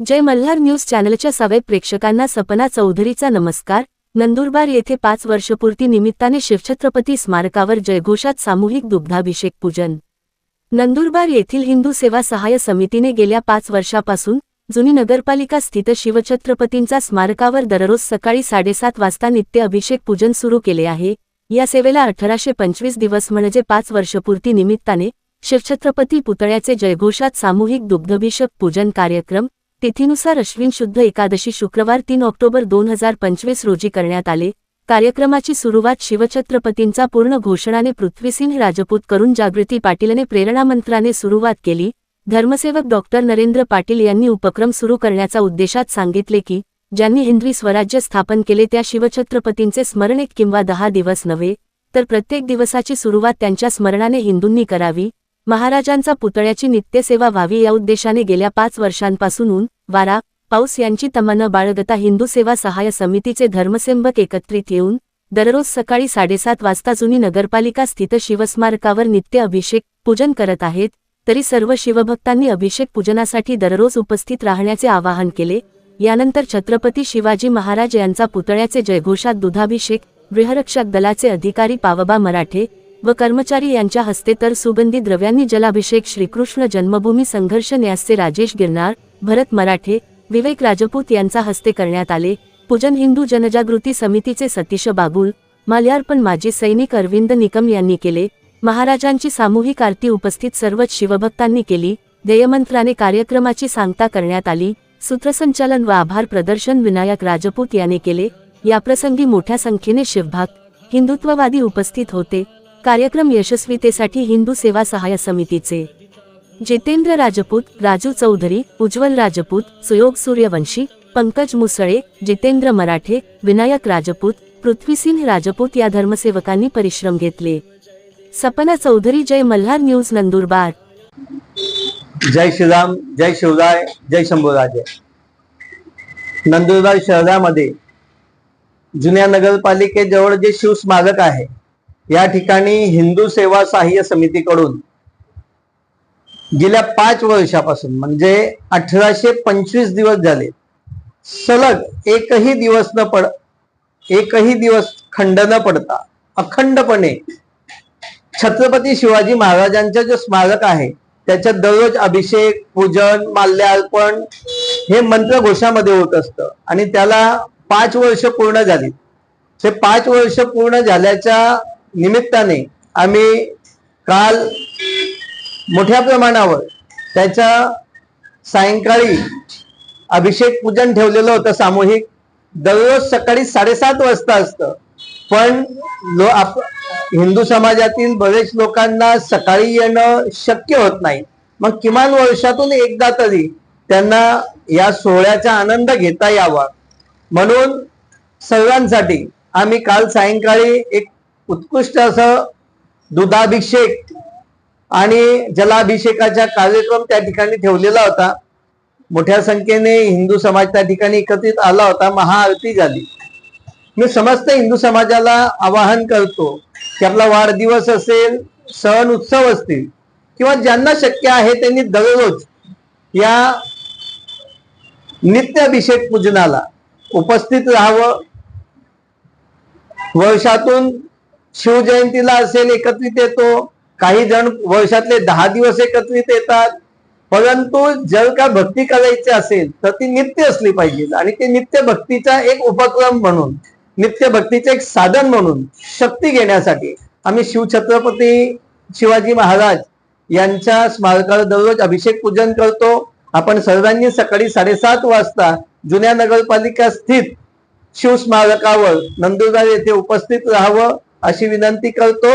जय Malhar news चॅनलच्या सवय प्रेक्षकांना सपना चौधरीचा नमस्कार. नंदुरबार येथे पाच वर्षपूर्ती निमित्ताने शिवछत्रपती स्मारकावर जयघोषात सामूहिक दुग्धाभिषेक पूजन. नंदुरबार येथील हिंदू सेवा सहाय्य समितीने गेल्या पाच वर्षापासून जुनी नगरपालिका स्थित शिवछत्रपतींचा स्मारकावर दररोज सकाळी साडेसात वाजता नित्य अभिषेक पूजन सुरू केले आहे. या सेवेला अठराशे पंचवीस दिवस म्हणजे पाच वर्षपूर्ती निमित्ताने शिवछत्रपती पुतळ्याचे जयघोषात सामूहिक दुग्धाभिषेक पूजन कार्यक्रम तिथीनुसार अश्विन शुद्ध एकादशी शुक्रवार तीन ऑक्टोबर दोन हजार पंचवीस रोजी करण्यात आले. कार्यक्रमाची सुरुवात शिवछत्रपतींचा पूर्ण घोषणाने पृथ्वीसिंह राजपूत करून जागृती पाटीलने प्रेरणामंत्राने सुरुवात केली. धर्मसेवक डॉक्टर नरेंद्र पाटील यांनी उपक्रम सुरू करण्याचा उद्देशात सांगितले की ज्यांनी हिंदवी स्वराज्य स्थापन केले त्या शिवछत्रपतींचे स्मरण एक किंवा दहा दिवस नव्हे तर प्रत्येक दिवसाची सुरुवात त्यांच्या स्मरणाने हिंदूंनी करावी. महाराजांचा पुतळ्याची नित्यसेवा व्हावी या उद्देशाने गेल्या पाच वर्षांपासून ऊन वारा पाऊस यांची तमन्न बाळगता हिंदू सेवा सहाय्य समितीचे धर्मसेंबक एकत्रित येऊन दररोज सकाळी साडेसात वाजता जुनी नगरपालिका स्थित शिवस्मारकावर नित्य अभिषेक पूजन करत आहेत तरी सर्व शिवभक्तांनी अभिषेक पूजनासाठी दररोज उपस्थित राहण्याचे आवाहन केले. यानंतर छत्रपती शिवाजी महाराज यांचा पुतळ्याचे जयघोषात दुधाभिषेक गृहरक्षक दलाचे अधिकारी पावबा मराठे व कर्मचारी यांच्या हस्ते तर सुगंधी द्रव्यांनी जलाभिषेक श्रीकृष्ण जन्मभूमी संघर्ष न्यासचे राजेश गिरनार भरत मराठे विवेक राजपूत यांचा हस्ते करण्यात आले. पूजन हिंदू जनजागृती समितीचे सतीश बागुल माल्यार्पण माजी सैनिक अरविंद निकम यांनी केले. महाराजांची सामूहिक आरती उपस्थित सर्वच शिवभक्तांनी केली. देयमंत्राने कार्यक्रमाची सांगता करण्यात आली. सूत्रसंचालन व आभार प्रदर्शन विनायक राजपूत याने केले. याप्रसंगी मोठ्या संख्येने शिवभक्त हिंदुत्ववादी उपस्थित होते. कार्यक्रम यशस्वीतेसाठी हिंदू सेवा सहाय्य समितीचे. जितेंद्र राजपूत राजू चौधरी उज्ज्वल राजपूत सुयोग सूर्यवंशी पंकज मुसळे जितेंद्र मराठे विनायक राजपूत पृथ्वीसिंह राजपूत या धर्मसेवकांनी परिश्रम घेतले. सपना चौधरी जय मल्हार न्यूज नंदुरबार. जय श्रीराम जय शिवराय जय शंभूराजे नंदुरबार शहरामध्ये जुन्या नगरपालिकेजवळ जे शिवस्मारक आहे या ठिकाणी हिंदू सेवा सहाय्य समितीकडून गेल्या पाच वर्षापासून म्हणजे अठराशे पंचवीस दिवस झाले सलग एकही दिवस न पड एकही दिवस खंड न पडता अखंडपणे छत्रपती शिवाजी महाराजांचं जे स्मारक आहे त्याच्यात दररोज अभिषेक पूजन माल्यार्पण हे मंत्र घोषामध्ये होत असतं. आणि त्याला पाच वर्ष पूर्ण झाली. ते पाच वर्ष पूर्ण झाल्याच्या निमित्ताने आम्ही काल मोठ्या प्रमाणावर त्याच्या सायंकाळी अभिषेक पूजन ठेवलेलं होतं सामूहिक. दररोज सकाळी साडेसात वाजता असतं. पण लो आप हिंदू समाजातील बरेच लोकांना सकाळी येणं शक्य होत नाही. मग किमान वर्षातून एकदा तरी त्यांना या सोहळ्याचा आनंद घेता यावा. म्हणून सर्वांसाठी आम्ही काल सायंकाळी एक उत्कृष्ट असं दुधाभिषेक आणि जलाभिषेकाचा कार्यक्रम त्या ठिकाणी ठेवलेला होता. मोठ्या संख्येने हिंदू समाज त्या ठिकाणी एकत्रित आला होता महाआरती झाली. मी समस्त हिंदू समाजाला आवाहन करतो की आपला वाढदिवस असेल सण उत्सव असतील किंवा ज्यांना शक्य आहे त्यांनी दररोज या नित्याभिषेक पूजनाला उपस्थित राहावं. वर्षातून शिवजयंतीला असेल एकत्रित येतो. काही जण वर्षातले दहा दिवस एकत्रित येतात. परंतु जर का भक्ती करायची असेल तर ती नित्य असली पाहिजे. आणि ते नित्य भक्तीचा एक उपक्रम म्हणून नित्य भक्तीचे एक साधन म्हणून शक्ती घेण्यासाठी आम्ही शिवछत्रपती शिवाजी महाराज यांच्या स्मारकाला दररोज अभिषेक पूजन करतो. आपण सर्वांनी सकाळी साडेसात वाजता जुन्या नगरपालिका स्थित शिवस्मारकावर नंदुरबार येथे उपस्थित राहावं. अशी विनंती करतो